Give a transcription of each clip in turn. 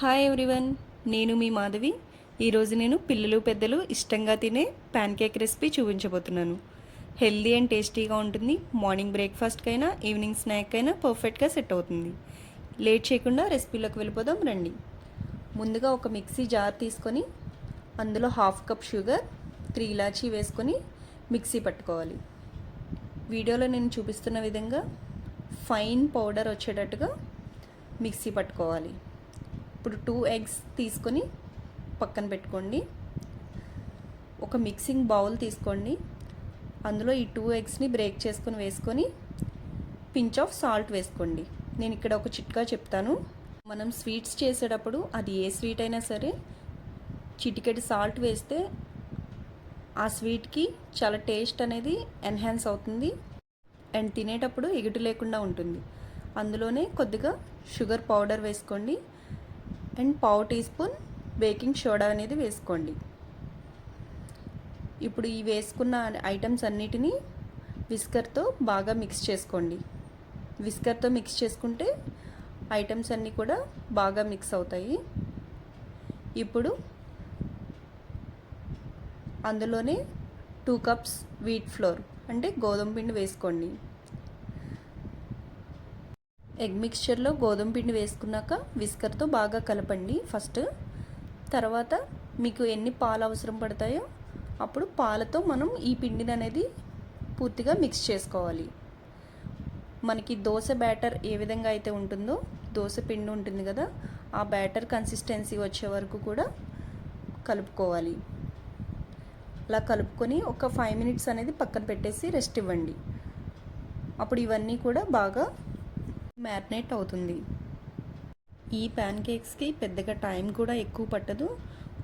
Hi everyone నేను మీ మాధవి. ఈరోజు నేను పిల్లలు పెద్దలు ఇష్టంగా తినే ప్యాన్ కేక్ రెసిపీ చూపించబోతున్నాను హెల్దీ అండ్ టేస్టీగా ఉంటుంది. మార్నింగ్ బ్రేక్ఫాస్ట్కైనా ఈవినింగ్ స్నాక్ అయినా పర్ఫెక్ట్గా సెట్ అవుతుంది. లేట్ చేయకుండా రెసిపీలోకి వెళ్ళిపోదాం రండి. ముందుగా ఒక మిక్సీ జార్ తీసుకొని అందులో హాఫ్ కప్ షుగర్ త్రీ ఇలాచీ వేసుకొని మిక్సీ పట్టుకోవాలి. వీడియోలో నేను చూపిస్తున్న విధంగా ఫైన్ పౌడర్ వచ్చేటట్టుగా మిక్సీ పట్టుకోవాలి. ఇప్పుడు టూ ఎగ్స్ తీసుకొని పక్కన పెట్టుకోండి. ఒక మిక్సింగ్ బౌల్ తీసుకోండి. అందులో ఈ టూ ఎగ్స్ని బ్రేక్ చేసుకొని వేసుకొని పించ్ ఆఫ్ సాల్ట్ వేసుకోండి. నేను ఇక్కడ ఒక చిట్కా చెప్తాను. మనం స్వీట్స్ చేసేటప్పుడు అది ఏ స్వీట్ అయినా సరే చిటికెటి సాల్ట్ వేస్తే ఆ స్వీట్కి చాలా టేస్ట్ అనేది ఎన్హాన్స్ అవుతుంది అండ్ తినేటప్పుడు ఎగుటు లేకుండా ఉంటుంది. అందులోనే కొద్దిగా షుగర్ పౌడర్ వేసుకోండి. అండ్ పావు టీ స్పూన్ బేకింగ్ సోడా అనేది వేసుకోండి. ఇప్పుడు ఈ వేసుకున్న ఐటమ్స్ అన్నిటినీ విస్కర్తో బాగా మిక్స్ చేసుకోండి. విస్కర్తో మిక్స్ చేసుకుంటే ఐటమ్స్ అన్నీ కూడా బాగా మిక్స్ అవుతాయి. ఇప్పుడు అందులోనే టూ కప్స్ వీట్ ఫ్లోర్ అంటే గోధుమ పిండి వేసుకోండి. ఎగ్ మిక్స్చర్లో గోధుమ పిండి వేసుకున్నాక విస్కర్తో బాగా కలపండి ఫస్ట్. తర్వాత మీకు ఎన్ని పాలు అవసరం పడతాయో అప్పుడు పాలతో మనం ఈ పిండిని అనేది పూర్తిగా మిక్స్ చేసుకోవాలి. మనకి దోశ బ్యాటర్ ఏ విధంగా అయితే ఉంటుందో దోశ పిండి ఉంటుంది కదా ఆ బ్యాటర్ కన్సిస్టెన్సీ వచ్చే వరకు కూడా కలుపుకోవాలి. అలా కలుపుకొని ఒక ఫైవ్ మినిట్స్ అనేది పక్కన పెట్టేసి రెస్ట్ ఇవ్వండి. అప్పుడు ఇవన్నీ కూడా బాగా మ్యారినేట్ అవుతుంది. ఈ ప్యాన్ కేక్స్కి పెద్దగా టైం కూడా ఎక్కువ పట్టదు.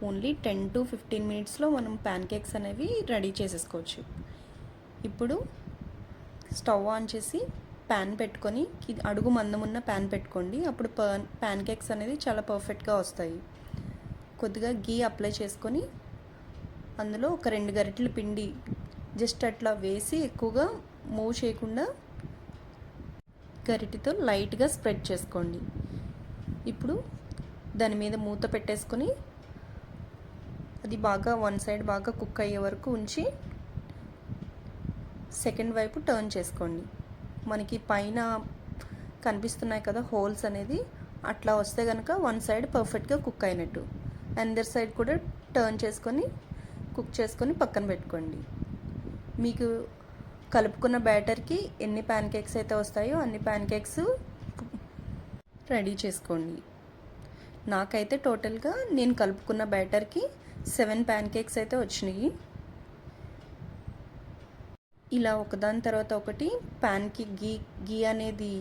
ఓన్లీ టెన్ టు ఫిఫ్టీన్ మినిట్స్లో మనం ప్యాన్ కేక్స్ అనేవి రెడీ చేసేసుకోవచ్చు. ఇప్పుడు స్టవ్ ఆన్ చేసి ప్యాన్ పెట్టుకొని అడుగు మందం ఉన్న ప్యాన్ పెట్టుకోండి. అప్పుడు ప్యాన్ కేక్స్ అనేది చాలా పర్ఫెక్ట్గా వస్తాయి. కొద్దిగా గీ అప్లై చేసుకొని అందులో ఒక రెండు గరిటెల పిండి జస్ట్ అట్లా వేసి ఎక్కువగా మూవ్ చేయకుండా గరిటితో లైట్గా స్ప్రెడ్ చేసుకోండి. ఇప్పుడు దాని మీద మూత పెట్టేసుకొని అది బాగా వన్ సైడ్ బాగా కుక్ అయ్యే వరకు ఉంచి సెకండ్ వైపు టర్న్ చేసుకోండి. మనకి పైన కనిపిస్తున్నాయి కదా హోల్స్ అనేది అట్లా వస్తే కనుక వన్ సైడ్ పర్ఫెక్ట్గా కుక్ అయినట్టు. అందర్ సైడ్ కూడా టర్న్ చేసుకొని కుక్ చేసుకొని పక్కన పెట్టుకోండి. మీకు కలుపుకున్న బ్యాటర్కి ఎన్ని ప్యాన్ కేక్స్ అయితే వస్తాయో అన్ని ప్యాన్ కేక్స్ రెడీ చేసుకోండి. నాకైతే టోటల్గా నేను కలుపుకున్న బ్యాటర్కి సెవెన్ ప్యాన్ కేక్స్ అయితే వచ్చినాయి. ఇలా ఒకదాని తర్వాత ఒకటి ప్యాన్కి గీ గీ అనేది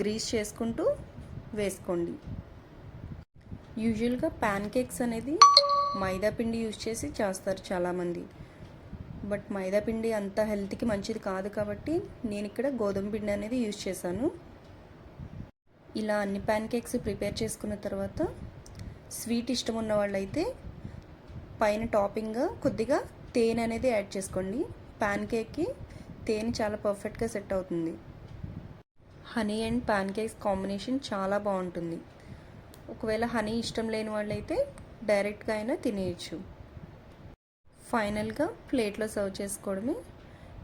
గ్రీస్ చేసుకుంటూ వేసుకోండి. యూజువల్గా ప్యాన్ కేక్స్ అనేది మైదా పిండి యూజ్ చేసి చేస్తారు చాలామంది. బట్ మైదా పిండి అంత హెల్త్కి మంచిది కాదు కాబట్టి నేను ఇక్కడ గోధుమ పిండి అనేది యూజ్ చేశాను. ఇలా అన్ని ప్యాన్ కేక్స్ ప్రిపేర్ చేసుకున్న తర్వాత స్వీట్ ఇష్టం ఉన్న వాళ్ళైతే పైన టాపింగ్గా కొద్దిగా తేనె అనేది యాడ్ చేసుకోండి. ప్యాన్ కేక్కి తేనె చాలా పర్ఫెక్ట్గా సెట్ అవుతుంది. Honey and pancakes combination చాలా బాగుంటుంది. ఒకవేళ హనీ ఇష్టం లేని వాళ్ళైతే డైరెక్ట్గా అయినా తినేయచ్చు. ఫైనల్గా ప్లేట్లో సర్వ్ చేసుకోవడమే.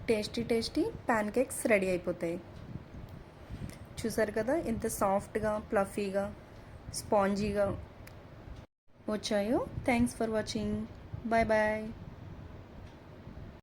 Tasty tasty pancakes ready అయిపోతాయి. చూసారు కదా ఎంత సాఫ్ట్గా ప్లఫీగా స్పాంజీగా వచ్చాయో. Thanks for watching. Bye bye.